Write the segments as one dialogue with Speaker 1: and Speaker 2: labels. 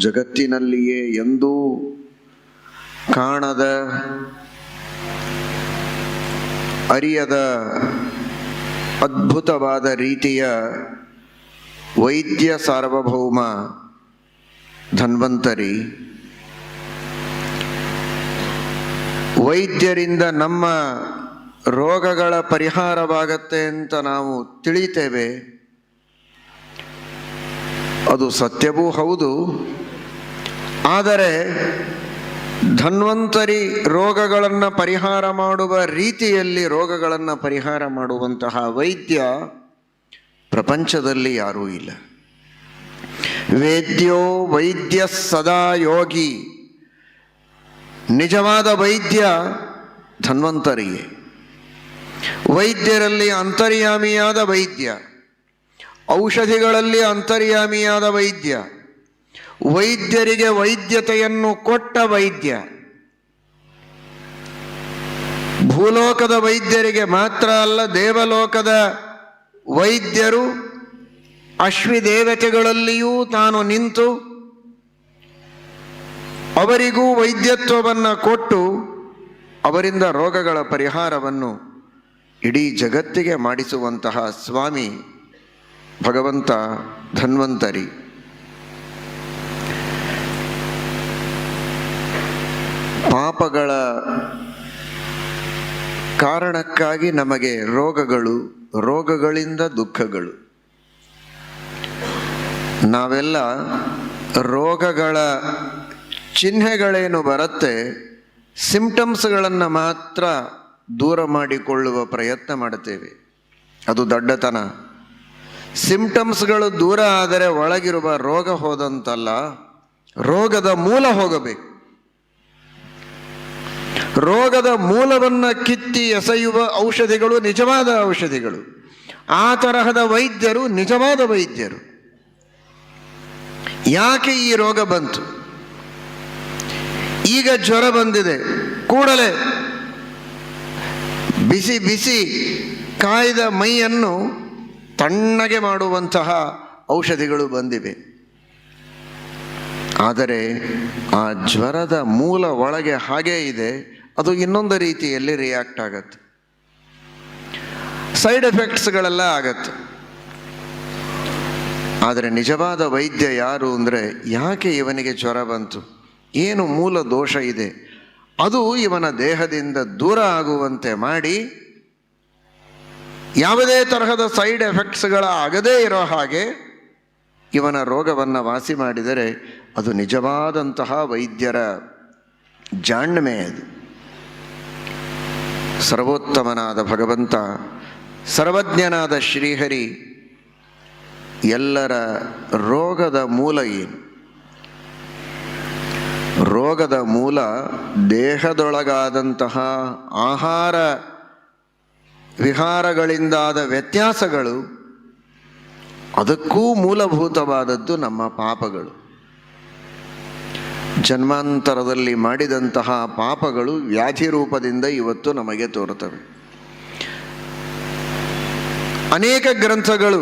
Speaker 1: ಜಗತ್ತಿನಲ್ಲಿಯೇ ಎಂದೂ ಕಾಣದ ಅರಿಯದ ಅದ್ಭುತವಾದ ರೀತಿಯ ವೈದ್ಯ ಸಾರ್ವಭೌಮ ಧನ್ವಂತರಿ. ವೈದ್ಯರಿಂದ ನಮ್ಮ ರೋಗಗಳ ಪರಿಹಾರವಾಗತ್ತೆ ಅಂತ ನಾವು ತಿಳಿತೇವೆ. ಅದು ಸತ್ಯವೂ ಹೌದು. ಆದರೆ ಧನ್ವಂತರಿ ರೋಗಗಳನ್ನು ಪರಿಹಾರ ಮಾಡುವ ರೀತಿಯಲ್ಲಿ ರೋಗಗಳನ್ನು ಪರಿಹಾರ ಮಾಡುವಂತಹ ವೈದ್ಯ ಪ್ರಪಂಚದಲ್ಲಿ ಯಾರೂ ಇಲ್ಲ. ವೇದ್ಯೋ ವೈದ್ಯ ಸದಾ ಯೋಗಿ. ನಿಜವಾದ ವೈದ್ಯ ಧನ್ವಂತರಿಯೇ. ವೈದ್ಯರಲ್ಲಿ ಅಂತರ್ಯಾಮಿಯಾದ ವೈದ್ಯ. ಔಷಧಿಗಳಲ್ಲಿ ಅಂತರ್ಯಾಮಿಯಾದ ವೈದ್ಯ. ವೈದ್ಯರಿಗೆ ವೈದ್ಯತೆಯನ್ನು ಕೊಟ್ಟ ವೈದ್ಯ. ಭೂಲೋಕದ ವೈದ್ಯರಿಗೆ ಮಾತ್ರ ಅಲ್ಲ, ದೇವಲೋಕದ ವೈದ್ಯರು ಅಶ್ವಿದೇವತೆಗಳಲ್ಲಿಯೂ ತಾನು ನಿಂತು ಅವರಿಗೂ ವೈದ್ಯತ್ವವನ್ನು ಕೊಟ್ಟು ಅವರಿಂದ ರೋಗಗಳ ಪರಿಹಾರವನ್ನು ಇಡೀ ಜಗತ್ತಿಗೆ ಮಾಡಿಸುವಂತಹ ಸ್ವಾಮಿ ಭಗವಂತ ಧನ್ವಂತರಿ. ಪಾಪಗಳ ಕಾರಣಕ್ಕಾಗಿ ನಮಗೆ ರೋಗಗಳು, ರೋಗಗಳಿಂದ ದುಃಖಗಳು. ನಾವೆಲ್ಲ ರೋಗಗಳ ಚಿಹ್ನೆಗಳೇನು ಬರುತ್ತೆ, ಸಿಂಪ್ಟಮ್ಸ್ಗಳನ್ನು ಮಾತ್ರ ದೂರ ಮಾಡಿಕೊಳ್ಳುವ ಪ್ರಯತ್ನ ಮಾಡುತ್ತೇವೆ. ಅದು ದಡ್ಡತನ. ಸಿಂಪ್ಟಮ್ಸ್ಗಳು ದೂರ ಆದರೆ ಒಳಗಿರುವ ರೋಗ ಹೋದಂತಲ್ಲ, ರೋಗದ ಮೂಲ ಹೋಗಬೇಕು. ರೋಗದ ಮೂಲವನ್ನು ಕಿತ್ತಿ ಎಸೆಯುವ ಔಷಧಿಗಳು ನಿಜವಾದ ಔಷಧಿಗಳು. ಆ ತರಹದ ವೈದ್ಯರು ನಿಜವಾದ ವೈದ್ಯರು. ಯಾಕೆ ಈ ರೋಗ ಬಂತು? ಈಗ ಜ್ವರ ಬಂದಿದೆ. ಕೂಡಲೇ ಬಿಸಿ ಬಿಸಿ ಕಾಯ್ದ ಮೈಯನ್ನು ತಣ್ಣಗೆ ಮಾಡುವಂತಹ ಔಷಧಿಗಳು ಬಂದಿವೆ. ಆದರೆ ಆ ಜ್ವರದ ಮೂಲ ಒಳಗೆ ಹಾಗೇ ಇದೆ. ಅದು ಇನ್ನೊಂದು ರೀತಿಯಲ್ಲಿ ರಿಯಾಕ್ಟ್ ಆಗತ್ತೆ. ಸೈಡ್ ಎಫೆಕ್ಟ್ಸ್ಗಳೆಲ್ಲ ಆಗತ್ತೆ. ಆದರೆ ನಿಜವಾದ ವೈದ್ಯ ಯಾರು ಅಂದರೆ ಯಾಕೆ ಇವನಿಗೆ ಜ್ವರ ಬಂತು? ಏನು ಮೂಲ ದೋಷ ಇದೆ? ಅದು ಇವನ ದೇಹದಿಂದ ದೂರ ಆಗುವಂತೆ ಮಾಡಿ ಯಾವುದೇ ತರಹದ ಸೈಡ್ ಎಫೆಕ್ಟ್ಸ್ಗಳ ಆಗದೇ ಇರೋ ಹಾಗೆ ಇವನ ರೋಗವನ್ನು ವಾಸಿ ಮಾಡಿದರೆ ಅದು ನಿಜವಾದಂತಹ ವೈದ್ಯರ ಜಾಣ್ಮೆ ಅದು. ಸರ್ವೋತ್ತಮನಾದ ಭಗವಂತ, ಸರ್ವಜ್ಞನಾದ ಶ್ರೀಹರಿ, ಎಲ್ಲರ ರೋಗದ ಮೂಲ ಏನು? ರೋಗದ ಮೂಲ ದೇಹದೊಳಗಾದಂತಹ ಆಹಾರ ವಿಹಾರಗಳಿಂದಾದ ವ್ಯತ್ಯಾಸಗಳು, ಅದಕ್ಕೂ ಮೂಲಭೂತವಾದದ್ದು ನಮ್ಮ ಪಾಪಗಳು. ಜನ್ಮಾಂತರದಲ್ಲಿ ಮಾಡಿದಂತಹ ಪಾಪಗಳು ವ್ಯಾಧಿ ರೂಪದಿಂದ ಇವತ್ತು ನಮಗೆ ತೋರುತ್ತವೆ. ಅನೇಕ ಗ್ರಂಥಗಳು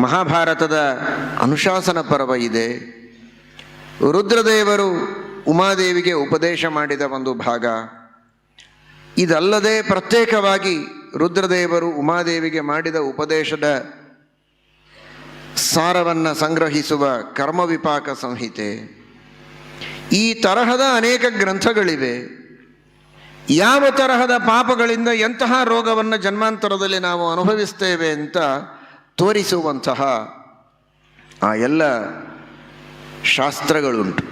Speaker 1: ಮಹಾಭಾರತದ ಅನುಶಾಸನ ಪರ್ವ ಇದೆ. ರುದ್ರದೇವರು ಉಮಾದೇವಿಗೆ ಉಪದೇಶ ಮಾಡಿದ ಒಂದು ಭಾಗ. ಇದಲ್ಲದೆ ಪ್ರತ್ಯೇಕವಾಗಿ ರುದ್ರದೇವರು ಉಮಾದೇವಿಗೆ ಮಾಡಿದ ಉಪದೇಶದ ಸಾರವನ್ನು ಸಂಗ್ರಹಿಸುವ ಕರ್ಮವಿಪಾಕ ಸಂಹಿತೆ. ಈ ತರಹದ ಅನೇಕ ಗ್ರಂಥಗಳಿವೆ. ಯಾವ ತರಹದ ಪಾಪಗಳಿಂದ ಎಂತಹ ರೋಗವನ್ನು ಜನ್ಮಾಂತರದಲ್ಲಿ ನಾವು ಅನುಭವಿಸ್ತೇವೆ ಅಂತ ತೋರಿಸುವಂತಹ ಆ ಎಲ್ಲ ಶಾಸ್ತ್ರಗಳುಂಟು.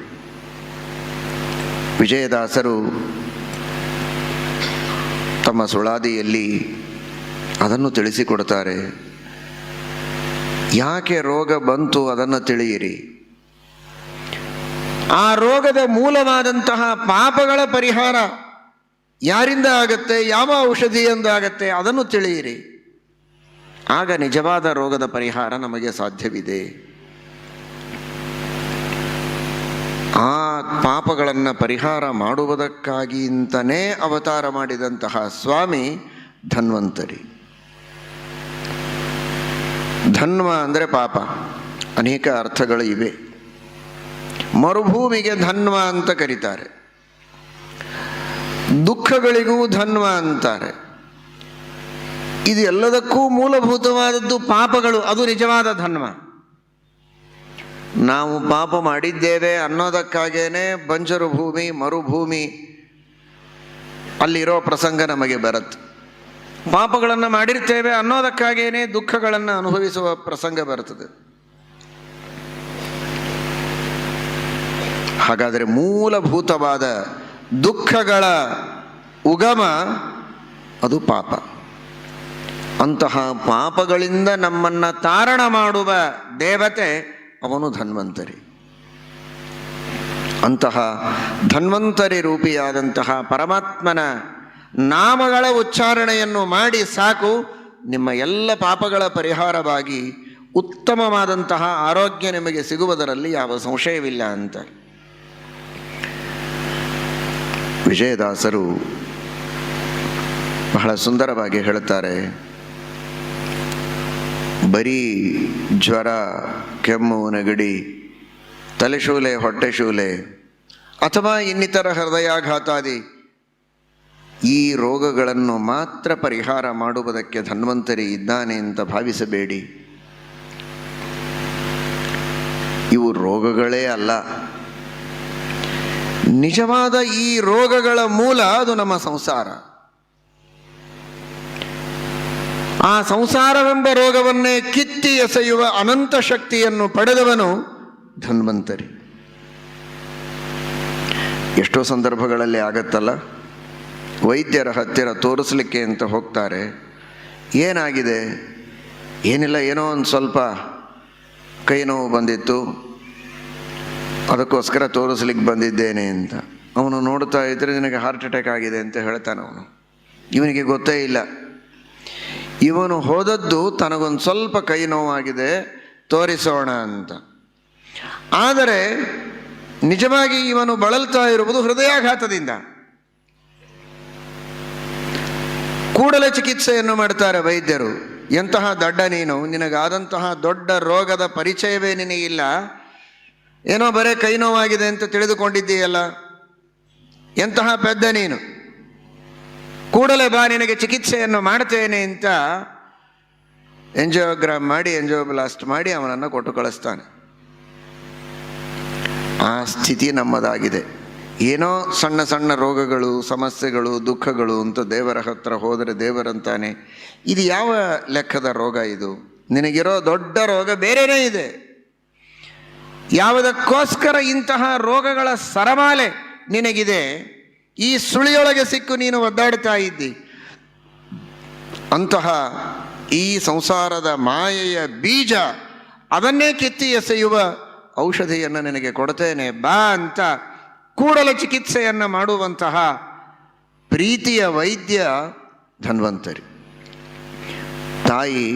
Speaker 1: ವಿಜಯದಾಸರು ತಮ್ಮ ಸುಳಾದಿಯಲ್ಲಿ ಅದನ್ನು ತಿಳಿಸಿಕೊಡ್ತಾರೆ. ಯಾಕೆ ರೋಗ ಬಂತು ಅದನ್ನು ತಿಳಿಯಿರಿ. ಆ ರೋಗದ ಮೂಲವಾದಂತಹ ಪಾಪಗಳ ಪರಿಹಾರ ಯಾರಿಂದ ಆಗತ್ತೆ, ಯಾವ ಔಷಧಿ ಎಂದಾಗತ್ತೆ ಅದನ್ನು ತಿಳಿಯಿರಿ. ಆಗ ನಿಜವಾದ ರೋಗದ ಪರಿಹಾರ ನಮಗೆ ಸಾಧ್ಯವಿದೆ. ಆ ಪಾಪಗಳನ್ನು ಪರಿಹಾರ ಮಾಡುವುದಕ್ಕಾಗಿ ಅಂತಲೇ ಅವತಾರ ಮಾಡಿದಂತಹ ಸ್ವಾಮಿ ಧನ್ವಂತರಿ. ಧನ್ವ ಅಂದರೆ ಪಾಪ. ಅನೇಕ ಅರ್ಥಗಳು ಇವೆ. ಮರುಭೂಮಿಗೆ ಧನ್ವ ಅಂತ ಕರೀತಾರೆ. ದುಃಖಗಳಿಗೂ ಧನ್ವ ಅಂತಾರೆ. ಇದು ಎಲ್ಲದಕ್ಕೂ ಮೂಲಭೂತವಾದದ್ದು ಪಾಪಗಳು. ಅದು ನಿಜವಾದ ಧನ್ವ ನಾವು ಪಾಪ ಮಾಡಿದ್ದೇವೆ ಅನ್ನೋದಕ್ಕಾಗೇನೆ ಬಂಜರು ಭೂಮಿ ಮರುಭೂಮಿ ಅಲ್ಲಿರೋ ಪ್ರಸಂಗ ನಮಗೆ ಬರುತ್ತೆ. ಪಾಪಗಳನ್ನು ಮಾಡಿರ್ತೇವೆ ಅನ್ನೋದಕ್ಕಾಗೇನೆ ದುಃಖಗಳನ್ನು ಅನುಭವಿಸುವ ಪ್ರಸಂಗ ಬರ್ತದೆ. ಹಾಗಾದರೆ ಮೂಲಭೂತವಾದ ದುಃಖಗಳ ಉಗಮ ಅದು ಪಾಪ. ಅಂತಹ ಪಾಪಗಳಿಂದ ನಮ್ಮನ್ನು ತಾರಣ ಮಾಡುವ ದೇವತೆ ಅವನು ಧನ್ವಂತರಿ. ಅಂತಹ ಧನ್ವಂತರಿ ರೂಪಿಯಾದಂತಹ ಪರಮಾತ್ಮನ ನಾಮಗಳ ಉಚ್ಚಾರಣೆಯನ್ನು ಮಾಡಿ ಸಾಕು, ನಿಮ್ಮ ಎಲ್ಲ ಪಾಪಗಳ ಪರಿಹಾರವಾಗಿ ಉತ್ತಮವಾದಂತಹ ಆರೋಗ್ಯ ನಿಮಗೆ ಸಿಗುವುದರಲ್ಲಿ ಯಾವ ಸಂಶಯವಿಲ್ಲ ಅಂತ. ವಿಜಯದಾಸರು ಬಹಳ ಸುಂದರವಾಗಿ ಹೇಳುತ್ತಾರೆ, ಬರೀ ಜ್ವರ, ಕೆಮ್ಮು, ನೆಗಡಿ, ತಲೆಶೂಲೆ, ಹೊಟ್ಟೆಶೂಲೆ ಅಥವಾ ಇನ್ನಿತರ ಹೃದಯಾಘಾತಾದಿ ಈ ರೋಗಗಳನ್ನು ಮಾತ್ರ ಪರಿಹಾರ ಮಾಡುವುದಕ್ಕೆ ಧನ್ವಂತರಿ ಇದ್ದಾನೆ ಅಂತ ಭಾವಿಸಬೇಡಿ. ಇವು ರೋಗಗಳೇ ಅಲ್ಲ. ನಿಜವಾದ ಈ ರೋಗಗಳ ಮೂಲ ಅದು ನಮ್ಮ ಸಂಸಾರ. ಆ ಸಂಸಾರವೆಂಬ ರೋಗವನ್ನೇ ಕಿತ್ತಿ ಎಸೆಯುವ ಅನಂತ ಶಕ್ತಿಯನ್ನು ಪಡೆದವನು ಧನ್ವಂತರಿ. ಎಷ್ಟೋ ಸಂದರ್ಭಗಳಲ್ಲಿ ಆಗತ್ತಲ್ಲ? ವೈದ್ಯರ ಹತ್ತಿರ ತೋರಿಸ್ಲಿಕ್ಕೆ ಅಂತ ಹೋಗ್ತಾರೆ. ಏನಾಗಿದೆ? ಏನಿಲ್ಲ, ಏನೋ ಒಂದು ಸ್ವಲ್ಪ ಕೈ ನೋವು ಬಂದಿತ್ತು. ಅದಕ್ಕೋಸ್ಕರ ತೋರಿಸ್ಲಿಕ್ಕೆ ಬಂದಿದ್ದೇನೆ ಅಂತ. ಅವನು ನೋಡ್ತಾ ಇದ್ರೆ ನಿನಗೆ ಹಾರ್ಟ್ ಅಟ್ಯಾಕ್ ಆಗಿದೆ ಅಂತ ಹೇಳ್ತಾನೆ ಅವನು. ಇವನಿಗೆ ಗೊತ್ತೇ ಇಲ್ಲ. ಇವನು ಹೋದದ್ದು ತನಗೊಂದು ಸ್ವಲ್ಪ ಕೈ ನೋವಾಗಿದೆ, ತೋರಿಸೋಣ ಅಂತ. ಆದರೆ ನಿಜವಾಗಿ ಇವನು ಬಳಲ್ತಾ ಇರುವುದು ಹೃದಯಾಘಾತದಿಂದ. ಕೂಡಲೇ ಚಿಕಿತ್ಸೆಯನ್ನು ಮಾಡ್ತಾರೆ ವೈದ್ಯರು. ಎಂತಹ ದಡ್ಡ ನೀನು, ನಿನಗಾದಂತಹ ದೊಡ್ಡ ರೋಗದ ಪರಿಚಯವೇ ನಿನಗಿಲ್ಲ. ಏನೋ ಬರೇ ಕೈ ನೋವಾಗಿದೆ ಅಂತ ತಿಳಿದುಕೊಂಡಿದ್ದೀಯಲ್ಲ. ಎಂತಹ ಪೆದ್ದ ನೀನು. ಕೂಡಲೇ ಬಾ, ನಿನಗೆ ಚಿಕಿತ್ಸೆಯನ್ನು ಮಾಡ್ತೇನೆ ಅಂತ ಎಂಜಿಯೋಗ್ರಾಮ್ ಮಾಡಿ, ಎಂಜಿಯೋಬ್ಲಾಸ್ಟ್ ಮಾಡಿ ಅವನನ್ನು ಕೊಟ್ಟು ಕಳಿಸ್ತಾನೆ ಆ ಸ್ಥಿತಿ ನಮ್ಮದಾಗಿದೆ. ಏನೋ ಸಣ್ಣ ಸಣ್ಣ ರೋಗಗಳು, ಸಮಸ್ಯೆಗಳು, ದುಃಖಗಳು ಅಂತ ದೇವರ ಹತ್ರ ಹೋದರೆ ದೇವರಂತಾನೆ. ಇದು ಯಾವ ಲೆಕ್ಕದ ರೋಗ ಇದು? ನಿನಗಿರೋ ದೊಡ್ಡ ರೋಗ ಬೇರೆಯೇ ಇದೆ. ಯಾವುದಕ್ಕೋಸ್ಕರ ಇಂತಹ ರೋಗಗಳ ಸರಮಾಲೆ ನಿನಗಿದೆ? ಈ ಸುಳಿಯೊಳಗೆ ಸಿಕ್ಕು ನೀನು ಒದ್ದಾಡ್ತಾ ಇದ್ದಿ. ಅಂತಹ ಈ ಸಂಸಾರದ ಮಾಯೆಯ ಬೀಜ ಅದನ್ನೇ ಕಿತ್ತಿ ಎಸೆಯುವ ಔಷಧಿಯನ್ನು ನಿನಗೆ ಕೊಡ್ತೇನೆ. ಬಾ ಅಂತ ಕೂಡಲ ಚಿಕಿತ್ಸೆಯನ್ನು ಮಾಡುವಂತಹ ಪ್ರೀತಿಯ ವೈದ್ಯ ಧನ್ವಂತರಿ. ತಾಯಿ,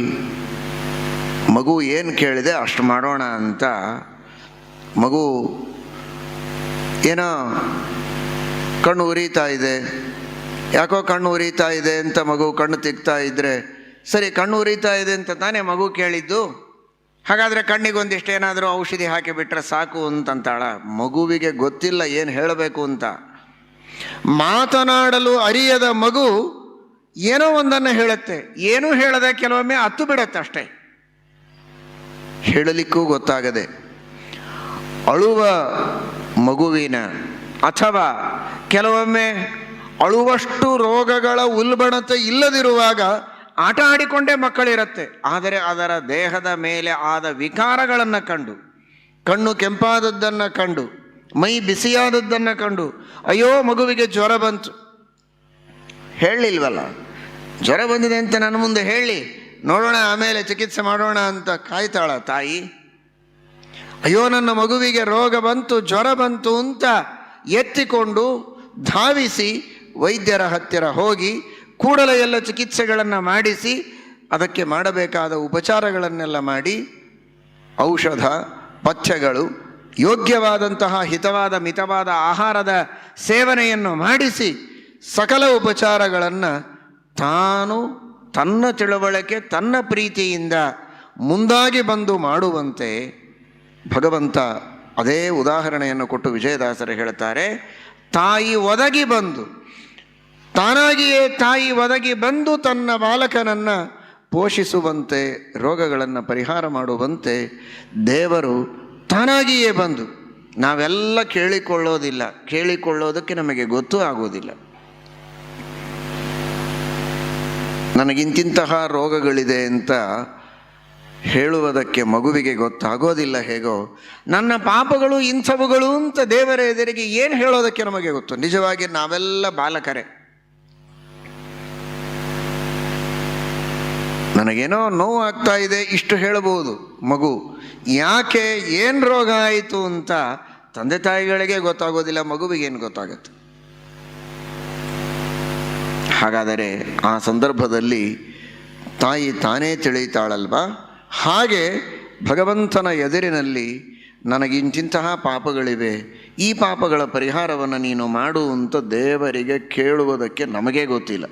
Speaker 1: ಮಗು ಏನು ಕೇಳಿದೆ ಅಷ್ಟು ಮಾಡೋಣ ಅಂತ ಮಗು ಏನೋ ಕಣ್ಣು ಉರಿತಾ ಇದೆ. ಯಾಕೋ ಕಣ್ಣು ಉರಿತಾ ಇದೆ ಅಂತ ಮಗು ಕಣ್ಣು ತಿಕ್ತಾ ಇದ್ದರೆ ಸರಿ ಕಣ್ಣು ಉರಿತಾ ಇದೆ ಅಂತ ತಾನೇ ಮಗು ಕೇಳಿದ್ದು? ಹಾಗಾದರೆ ಕಣ್ಣಿಗೊಂದಿಷ್ಟು ಏನಾದರೂ ಔಷಧಿ ಹಾಕಿಬಿಟ್ರೆ ಸಾಕು ಅಂತಂತಾಳ. ಮಗುವಿಗೆ ಗೊತ್ತಿಲ್ಲ ಏನು ಹೇಳಬೇಕು ಅಂತ. ಮಾತನಾಡಲು ಅರಿಯದ ಮಗು ಏನೋ ಒಂದನ್ನು ಹೇಳುತ್ತೆ. ಏನೂ ಹೇಳದೆ ಕೆಲವೊಮ್ಮೆ ಹತ್ತು ಬಿಡತ್ತೆ ಅಷ್ಟೇ. ಹೇಳಲಿಕ್ಕೂ ಗೊತ್ತಾಗದೆ. ಅಳುವ ಮಗುವಿನ ಅಥವಾ ಕೆಲವೊಮ್ಮೆ ಅಳುವಷ್ಟು ರೋಗಗಳ ಉಲ್ಬಣತೆ ಇಲ್ಲದಿರುವಾಗ ಆಟ ಆಡಿಕೊಂಡೇ ಮಕ್ಕಳಿರುತ್ತೆ. ಆದರೆ ಅದರ ದೇಹದ ಮೇಲೆ ಆದ ವಿಕಾರಗಳನ್ನು ಕಂಡು, ಕಣ್ಣು ಕೆಂಪಾದದ್ದನ್ನು ಕಂಡು, ಮೈ ಬಿಸಿಯಾದದ್ದನ್ನು ಕಂಡು, ಅಯ್ಯೋ ಮಗುವಿಗೆ ಜ್ವರ ಬಂತು. ಹೇಳಿಲ್ವಲ್ಲ ಜ್ವರ ಬಂದಿದೆ ಅಂತ ನನ್ನ ಮುಂದೆ ಹೇಳಿ, ನೋಡೋಣ, ಆಮೇಲೆ ಚಿಕಿತ್ಸೆ ಮಾಡೋಣ ಅಂತ ಕಾಯ್ತಾಳ ತಾಯಿ. ಅಯ್ಯೋ, ನನ್ನ ಮಗುವಿಗೆ ರೋಗ ಬಂತು, ಜ್ವರ ಬಂತು ಅಂತ ಎತ್ತಿಕೊಂಡು ಧಾವಿಸಿ ವೈದ್ಯರ ಹತ್ತಿರ ಹೋಗಿ ಕೂಡಲೇ ಎಲ್ಲ ಚಿಕಿತ್ಸೆಗಳನ್ನು ಮಾಡಿಸಿ, ಅದಕ್ಕೆ ಮಾಡಬೇಕಾದ ಉಪಚಾರಗಳನ್ನೆಲ್ಲ ಮಾಡಿ, ಔಷಧ, ಪಥ್ಯಗಳು, ಯೋಗ್ಯವಾದಂತಹ ಹಿತವಾದ, ಮಿತವಾದ ಆಹಾರದ ಸೇವನೆಯನ್ನು ಮಾಡಿಸಿ, ಸಕಲ ಉಪಚಾರಗಳನ್ನು ತಾನು ತನ್ನ ತಿಳುವಳಿಕೆ, ತನ್ನ ಪ್ರೀತಿಯಿಂದ ಮುಂದಾಗಿ ಬಂದು ಮಾಡುವಂತೆ ಭಗವಂತ ಅದೇ ಉದಾಹರಣೆಯನ್ನು ಕೊಟ್ಟು ವಿಜಯದಾಸರು ಹೇಳ್ತಾರೆ, ತಾಯಿ ಒದಗಿ ಬಂದು ತಾನಾಗಿಯೇ ತಾಯಿ ಒದಗಿ ಬಂದು ತನ್ನ ಬಾಲಕನನ್ನು ಪೋಷಿಸುವಂತೆ, ರೋಗಗಳನ್ನು ಪರಿಹಾರ ಮಾಡುವಂತೆ ದೇವರು ತಾನಾಗಿಯೇ ಬಂದು ನಾವೆಲ್ಲ ಕೇಳಿಕೊಳ್ಳೋದಿಲ್ಲ. ಕೇಳಿಕೊಳ್ಳೋದಕ್ಕೆ ನಮಗೆ ಗೊತ್ತೂ ಆಗೋದಿಲ್ಲ. ನನಗಿಂತಿಂತಹ ರೋಗಗಳಿದೆ ಅಂತ ಹೇಳುವುದಕ್ಕೆ ಮಗುವಿಗೆ ಗೊತ್ತಾಗೋದಿಲ್ಲ ಹೇಗೋ, ನನ್ನ ಪಾಪಗಳು ಇಂಥವುಗಳು ಅಂತ ದೇವರ ಎದುರಿಗೆ ಏನು ಹೇಳೋದಕ್ಕೆ ನಮಗೆ ಗೊತ್ತು? ನಿಜವಾಗಿ ನಾವೆಲ್ಲ ಬಾಲಕರೇ. ನನಗೇನೋ ನೋವು ಆಗ್ತಾ ಇದೆ ಇಷ್ಟು ಹೇಳಬಹುದು. ಮಗು, ಯಾಕೆ ಏನು ರೋಗ ಆಯಿತು ಅಂತ ತಂದೆ ತಾಯಿಗಳಿಗೆ ಗೊತ್ತಾಗೋದಿಲ್ಲ ಮಗುವಿಗೇನು ಗೊತ್ತಾಗುತ್ತೆ? ಹಾಗಾದರೆ ಆ ಸಂದರ್ಭದಲ್ಲಿ ತಾಯಿ ತಾನೇ ತಿಳಿತಾಳಲ್ವಾ ಹಾಗೆ ಭಗವಂತನ ಎದುರಿನಲ್ಲಿ ನನಗಿಂತಿಂತಹ ಪಾಪಗಳಿವೆ, ಈ ಪಾಪಗಳ ಪರಿಹಾರವನ್ನು ನೀನು ಮಾಡು ಅಂತ ದೇವರಿಗೆ ಕೇಳುವುದಕ್ಕೆ ನಮಗೇ ಗೊತ್ತಿಲ್ಲ.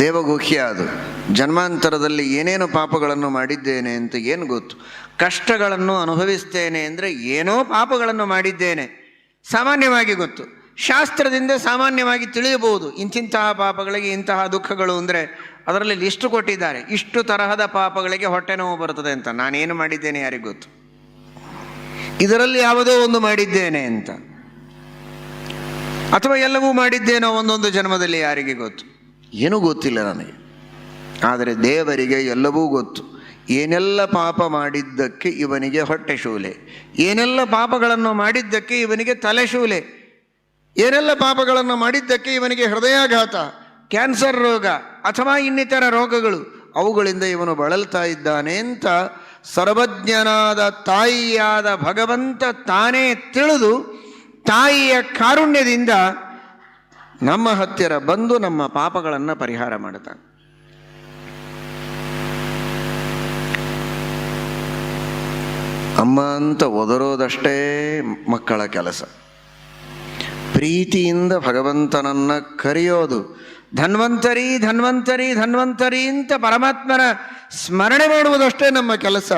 Speaker 1: ದೇವಗುಹ್ಯ ಅದು. ಜನ್ಮಾಂತರದಲ್ಲಿ ಏನೇನು ಪಾಪಗಳನ್ನು ಮಾಡಿದ್ದೇನೆ ಅಂತ ಏನು ಗೊತ್ತು? ಕಷ್ಟಗಳನ್ನು ಅನುಭವಿಸ್ತೇನೆ ಅಂದರೆ ಏನೋ ಪಾಪಗಳನ್ನು ಮಾಡಿದ್ದೇನೆ. ಸಾಮಾನ್ಯವಾಗಿ ಗೊತ್ತು. ಶಾಸ್ತ್ರದಿಂದ ಸಾಮಾನ್ಯವಾಗಿ ತಿಳಿಯಬಹುದು. ಇಂತಿಂತಹ ಪಾಪಗಳಿಗೆ ಇಂತಹ ದುಃಖಗಳು ಅಂದರೆ ಅದರಲ್ಲಿ ಲಿಸ್ಟ್ ಕೊಟ್ಟಿದ್ದಾರೆ. ಇಷ್ಟು ತರಹದ ಪಾಪಗಳಿಗೆ ಹೊಟ್ಟೆ ನೋವು ಬರ್ತದೆ ಅಂತ. ನಾನೇನು ಮಾಡಿದ್ದೇನೆ ಯಾರಿಗೆ ಗೊತ್ತು? ಇದರಲ್ಲಿ ಯಾವುದೋ ಒಂದು ಮಾಡಿದ್ದೇನೆ ಅಂತ. ಅಥವಾ ಎಲ್ಲವೂ ಮಾಡಿದ್ದೇನೋ ಒಂದೊಂದು ಜನ್ಮದಲ್ಲಿ ಯಾರಿಗೆ ಗೊತ್ತು? ಏನೂ ಗೊತ್ತಿಲ್ಲ ನನಗೆ. ಆದರೆ ದೇವರಿಗೆ ಎಲ್ಲವೂ ಗೊತ್ತು. ಏನೆಲ್ಲ ಪಾಪ ಮಾಡಿದ್ದಕ್ಕೆ ಇವನಿಗೆ ಹೊಟ್ಟೆ ಶೂಲೆ. ಏನೆಲ್ಲ ಪಾಪಗಳನ್ನು ಮಾಡಿದ್ದಕ್ಕೆ ಇವನಿಗೆ ತಲೆ ಶೂಲೆ. ಏನೆಲ್ಲ ಪಾಪಗಳನ್ನು ಮಾಡಿದ್ದಕ್ಕೆ ಇವನಿಗೆ ಹೃದಯಾಘಾತ, ಕ್ಯಾನ್ಸರ್ ರೋಗ ಅಥವಾ ಇನ್ನಿತರ ರೋಗಗಳು, ಅವುಗಳಿಂದ ಇವನು ಬಳಲ್ತಾ ಇದ್ದಾನೆ ಅಂತ ಸರ್ವಜ್ಞನಾದ ತಾಯಿಯಾದ ಭಗವಂತ ತಾನೇ ತಿಳಿದು ತಾಯಿಯ ಕಾರುಣ್ಯದಿಂದ ನಮ್ಮ ಹತ್ತಿರ ಬಂದು ನಮ್ಮ ಪಾಪಗಳನ್ನು ಪರಿಹಾರ ಮಾಡುತ್ತಾನೆ. ಅಮ್ಮ ಅಂತ ಒದರೋದಷ್ಟೇ ಮಕ್ಕಳ ಕೆಲಸ. ಪ್ರೀತಿಯಿಂದ ಭಗವಂತನನ್ನ ಕರೆಯೋದು, ಧನ್ವಂತರಿ ಧನ್ವಂತರಿ ಧನ್ವಂತರಿ ಅಂತ ಪರಮಾತ್ಮನ ಸ್ಮರಣೆ ಮಾಡುವುದಷ್ಟೇ ನಮ್ಮ ಕೆಲಸ.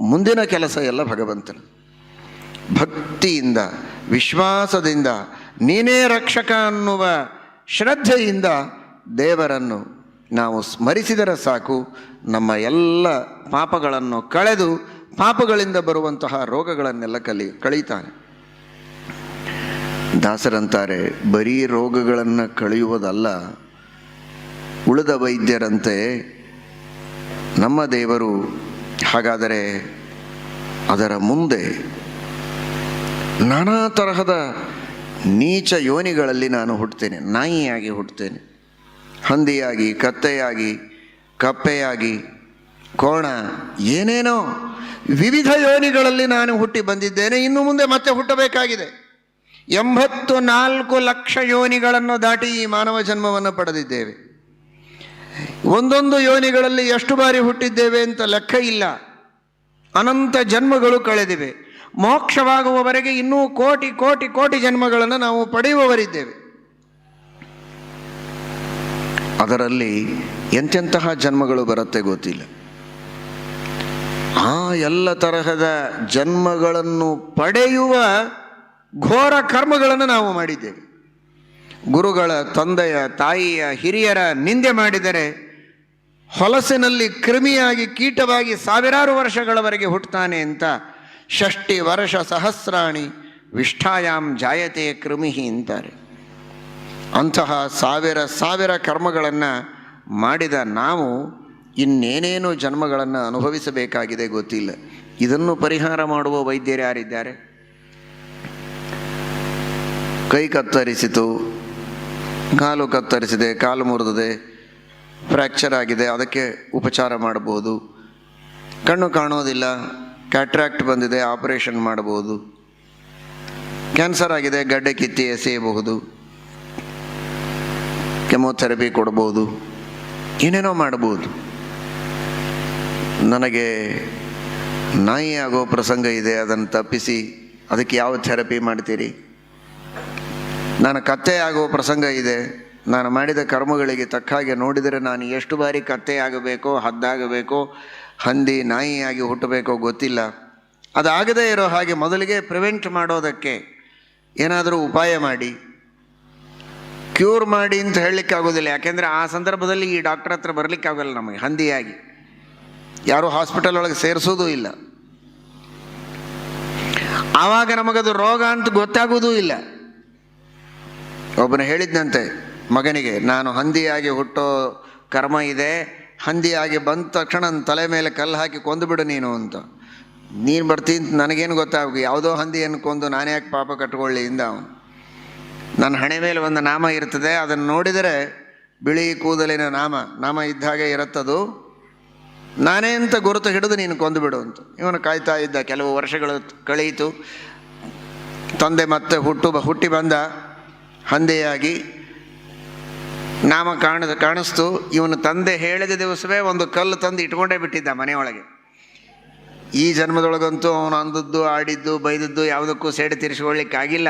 Speaker 1: ಮುಂದಿನ ಕೆಲಸ ಎಲ್ಲ ಭಗವಂತನ. ಭಕ್ತಿಯಿಂದ, ವಿಶ್ವಾಸದಿಂದ ನೀನೇ ರಕ್ಷಕ ಅನ್ನುವ ಶ್ರದ್ಧೆಯಿಂದ ದೇವರನ್ನು ನಾವು ಸ್ಮರಿಸಿದರೆ ಸಾಕು. ನಮ್ಮ ಎಲ್ಲ ಪಾಪಗಳನ್ನು ಕಳೆದು ಪಾಪಗಳಿಂದ ಬರುವಂತಹ ರೋಗಗಳನ್ನೆಲ್ಲ ಕಲಿ, ಕಳೀತಾನೆ. ದಾಸರಂತಾರೆ, ಬರೀ ರೋಗಗಳನ್ನು ಕಳೆಯುವುದಲ್ಲ, ಉಳಿದ ವೈದ್ಯರಂತೆ ನಮ್ಮ ದೇವರು ಹಾಗಾದರೆ ಅದರ ಮುಂದೆ ನಾನಾ ತರಹದ ನೀಚ ಯೋನಿಗಳಲ್ಲಿ ನಾನು ಹುಟ್ಟುತ್ತೇನೆ, ನಾಯಿಯಾಗಿ ಹುಟ್ಟುತ್ತೇನೆ. ಹಂದಿಯಾಗಿ, ಕತ್ತೆಯಾಗಿ, ಕಪ್ಪೆಯಾಗಿ, ಕೋಣ, ಏನೇನೋ ವಿವಿಧ ಯೋನಿಗಳಲ್ಲಿ ನಾನು ಹುಟ್ಟಿ ಬಂದಿದ್ದೇನೆ, ಇನ್ನು ಮುಂದೆ ಮತ್ತೆ ಹುಟ್ಟಬೇಕಾಗಿದೆ. ಎಂಬತ್ತು ನಾಲ್ಕು ಲಕ್ಷ ಯೋನಿಗಳನ್ನು ದಾಟಿ ಈ ಮಾನವ ಜನ್ಮವನ್ನು ಪಡೆದಿದ್ದೇವೆ. ಒಂದೊಂದು ಯೋನಿಗಳಲ್ಲಿ ಎಷ್ಟು ಬಾರಿ ಹುಟ್ಟಿದ್ದೇವೆ ಅಂತ ಲೆಕ್ಕ ಇಲ್ಲ. ಅನಂತ ಜನ್ಮಗಳು ಕಳೆದಿವೆ. ಮೋಕ್ಷವಾಗುವವರೆಗೆ ಇನ್ನೂ ಕೋಟಿ ಕೋಟಿ ಕೋಟಿ ಜನ್ಮಗಳನ್ನು ನಾವು ಪಡೆಯುವವರಿದ್ದೇವೆ. ಅದರಲ್ಲಿ ಎಂತೆಂತಹ ಜನ್ಮಗಳು ಬರುತ್ತೆ ಗೊತ್ತಿಲ್ಲ. ಆ ಎಲ್ಲ ತರಹದ ಜನ್ಮಗಳನ್ನು ಪಡೆಯುವ ಘೋರ ಕರ್ಮಗಳನ್ನು ನಾವು ಮಾಡಿದ್ದೇವೆ. ಗುರುಗಳ ತಂದೆಯ, ತಾಯಿಯ, ಹಿರಿಯರ ನಿಂದೆ ಮಾಡಿದರೆ ಹೊಲಸಿನಲ್ಲಿ ಕ್ರಿಮಿಯಾಗಿ, ಕೀಟವಾಗಿ ಸಾವಿರಾರು ವರ್ಷಗಳವರೆಗೆ ಹುಟ್ಟುತ್ತಾನೆ ಅಂತ ಷಷ್ಟಿ ವರ್ಷ ಸಹಸ್ರಾಣಿ ವಿಷ್ಠಾಯಾಮ್ ಜಾಯತೆ ಕೃಮಿಹಿ ಅಂತಾರೆ. ಅಂತಹ ಸಾವಿರ ಸಾವಿರ ಕರ್ಮಗಳನ್ನು ಮಾಡಿದ ನಾವು ಇನ್ನೇನೇನು ಜನ್ಮಗಳನ್ನು ಅನುಭವಿಸಬೇಕಾಗಿದೆ ಗೊತ್ತಿಲ್ಲ. ಇದನ್ನು ಪರಿಹಾರ ಮಾಡುವ ವೈದ್ಯರು ಯಾರಿದ್ದಾರೆ? ಕೈ ಕತ್ತರಿಸಿತು, ಕಾಲು ಕತ್ತರಿಸಿದೆ, ಕಾಲು ಮುರಿದಿದೆ ಫ್ರ್ಯಾಕ್ಚರ್ ಆಗಿದೆ, ಅದಕ್ಕೆ ಉಪಚಾರ ಮಾಡಬಹುದು. ಕಣ್ಣು ಕಾಣೋದಿಲ್ಲ ಕ್ಯಾಟ್ರಾಕ್ಟ್ ಬಂದಿದೆ ಆಪರೇಷನ್ ಮಾಡಬಹುದು. ಕ್ಯಾನ್ಸರ್ ಆಗಿದೆ, ಗಡ್ಡೆ ಕಿತ್ತಿ ಎಸೆಯಬಹುದು. ಕೆಮೋಥೆರಪಿ ಕೊಡ್ಬೋದು. ಏನೇನೋ ಮಾಡ್ಬೋದು ನನಗೆ ನಾಯಿ ಆಗೋ ಪ್ರಸಂಗ ಇದೆ, ಅದನ್ನು ತಪ್ಪಿಸಿ, ಅದಕ್ಕೆ ಯಾವ ಥೆರಪಿ ಮಾಡ್ತೀರಿ? ನಾನು ಕತ್ತೆ ಆಗೋ ಪ್ರಸಂಗ ಇದೆ, ನಾನು ಮಾಡಿದ ಕರ್ಮಗಳಿಗೆ ತಕ್ಕ ಹಾಗೆ ನೋಡಿದರೆ ನಾನು ಎಷ್ಟು ಬಾರಿ ಕತ್ತೆ ಆಗಬೇಕೋ ಹದ್ದಾಗಬೇಕೋ ಹಂದಿ ನಾಯಿಯಾಗಿ ಹುಟ್ಟಬೇಕೋ ಗೊತ್ತಿಲ್ಲ. ಅದಾಗದೇ ಇರೋ ಹಾಗೆ ಮೊದಲಿಗೆ ಪ್ರಿವೆಂಟ್ ಮಾಡೋದಕ್ಕೆ ಏನಾದರೂ ಉಪಾಯ ಮಾಡಿ. ಕ್ಯೂರ್ ಮಾಡಿ ಅಂತ ಹೇಳಲಿಕ್ಕೆ ಆಗೋದಿಲ್ಲ. ಯಾಕೆಂದರೆ ಆ ಸಂದರ್ಭದಲ್ಲಿ ಈ ಡಾಕ್ಟರ್ ಹತ್ರ ಬರಲಿಕ್ಕೆ ಆಗೋಲ್ಲ ನಮಗೆ ಹಂದಿಯಾಗಿ. ಯಾರೂ ಹಾಸ್ಪಿಟಲ್ ಒಳಗೆ ಸೇರಿಸೋದೂ ಇಲ್ಲ. ಆವಾಗ ನಮಗದು ರೋಗ ಅಂತ ಗೊತ್ತಾಗೋದೂ ಇಲ್ಲ. ಒಬ್ಬನು ಹೇಳಿದ್ನಂತೆ, ಮಗನಿಗೆ, ನಾನು ಹಂದಿಯಾಗಿ ಹುಟ್ಟೋ ಕರ್ಮ ಇದೆ ಹಂದಿಯಾಗಿ ಬಂದ ತಕ್ಷಣ ತಲೆ ಮೇಲೆ ಕಲ್ಲು ಹಾಕಿ ಕೊಂದುಬಿಡು ನೀನು ಅಂತ. ನೀನು ಬರ್ತೀನಿ ನನಗೇನು ಗೊತ್ತಾಗ ಯಾವುದೋ ಹಂದಿಯನ್ನು ಕೊಂದು ನಾನೇ ಯಾಕೆ ಪಾಪ ಕಟ್ಕೊಳ್ಳಿ ಇಂದ ಅವನು. ನನ್ನ ಹಣೆ ಮೇಲೆ ಒಂದು ನಾಮ ಇರ್ತದೆ ಅದನ್ನು ನೋಡಿದರೆ ಬಿಳಿ ಕೂದಲಿನ ನಾಮ ನಾಮ ಇದ್ದ ಹಾಗೆ ಇರುತ್ತದು. ನಾನೇ ಅಂತ ಗುರುತು ಹಿಡಿದು ನೀನು ಕೊಂದುಬಿಡು ಅಂತ. ಇವನು ಕಾಯ್ತಾ ಇದ್ದ. ಕೆಲವು ವರ್ಷಗಳು ಕಳೆಯಿತು. ತಂದೆ ಮತ್ತೆ ಹುಟ್ಟು ಹುಟ್ಟಿ ಬಂದ ಹಂದೆಯಾಗಿ ನಾಮ ಕಾಣ ಕಾಣಿಸ್ತು. ಇವನು ತಂದೆ ಹೇಳಿದ ದಿವಸವೇ ಒಂದು ಕಲ್ಲು ತಂದು ಇಟ್ಕೊಂಡೇ ಬಿಟ್ಟಿದ್ದ ಮನೆಯೊಳಗೆ. ಈ ಜನ್ಮದೊಳಗಂತೂ ಅವನು ಅಂದದ್ದು, ಆಡಿದ್ದು, ಬೈದದ್ದು ಯಾವುದಕ್ಕೂ ಸೇಡು ತೀರಿಸ್ಕೊಳ್ಳಿಕ್ಕಾಗಿಲ್ಲ